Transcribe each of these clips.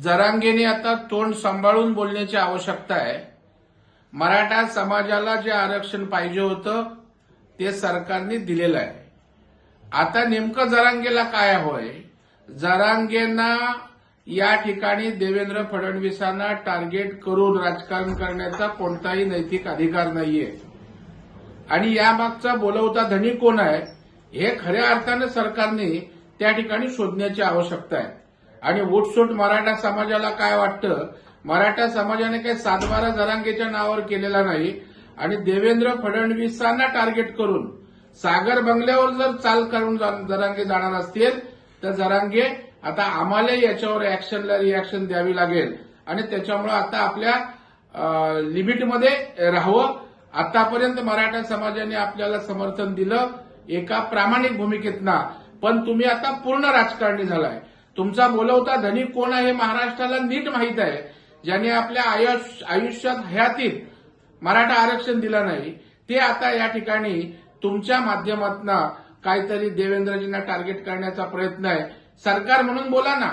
जरांगेने आता तोंड सांभाळून बोलण्याची आवश्यकता आहे. मराठा समाजाला जे आरक्षण पाहिजे होतं ते सरकारने दिलेलं आहे. आता नेमकं जरांगेला काय होय जरांगेंना या ठिकाणी देवेंद्र फडणवीसांना टार्गेट करून राजकारण करण्याचा कोणताही नैतिक अधिकार नाहीये. आणि यामागचा बोलवता धनी कोण आहे हे खऱ्या अर्थानं सरकारने त्या ठिकाणी शोधण्याची आवश्यकता आहे. आणि वोटसोट मराठा समाजाला काय वाटतं? मराठा समाजाने काही सातबारा जरांगेच्या नावावर केलेला नाही. आणि देवेंद्र फडणवीसांना टार्गेट करून सागर बंगल्यावर जर चाल करून जा- जरांगे जाणार असतील तर जरांगे आता आम्हाला याच्यावर ऍक्शनला रिॲक्शन द्यावी लागेल. आणि त्याच्यामुळे आता आपल्या लिमिटमध्ये राहावं. आतापर्यंत मराठा समाजाने आपल्याला समर्थन दिलं एका प्रामाणिक भूमिकेतना. पण तुम्ही आता पूर्ण राजकारणी झालाय. तुमचा बोलवता धनी कोण आहे हे महाराष्ट्राला नीट माहीत आहे. ज्याने आपल्या आयुष्यात हयातीत मराठा आरक्षण दिलं नाही. ते आता या ठिकाणी तुमच्या माध्यमातून काहीतरी देवेंद्रजींना टार्गेट करण्याचा प्रयत्न आहे. सरकार म्हणून बोला ना.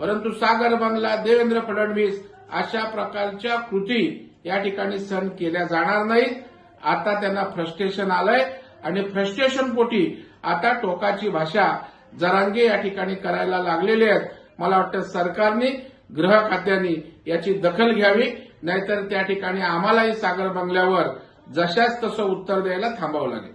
परंतु सागर बंगला देवेंद्र फडणवीस अशा प्रकारच्या कृती या ठिकाणी सहन केल्या जाणार नाहीत. आता त्यांना फ्रस्ट्रेशन आलंय. आणि फ्रस्ट्रेशन पोटी आता टोकाची भाषा जरांगे या ठिकाणी करायला लागलेले आहेत. मला वाटतं सरकारने गृह खात्याने याची दखल घ्यावी नाहीतर त्या ठिकाणी आम्हालाही सागर बंगल्यावर जशाच तसं उत्तर द्यायला थांबावं लागेल.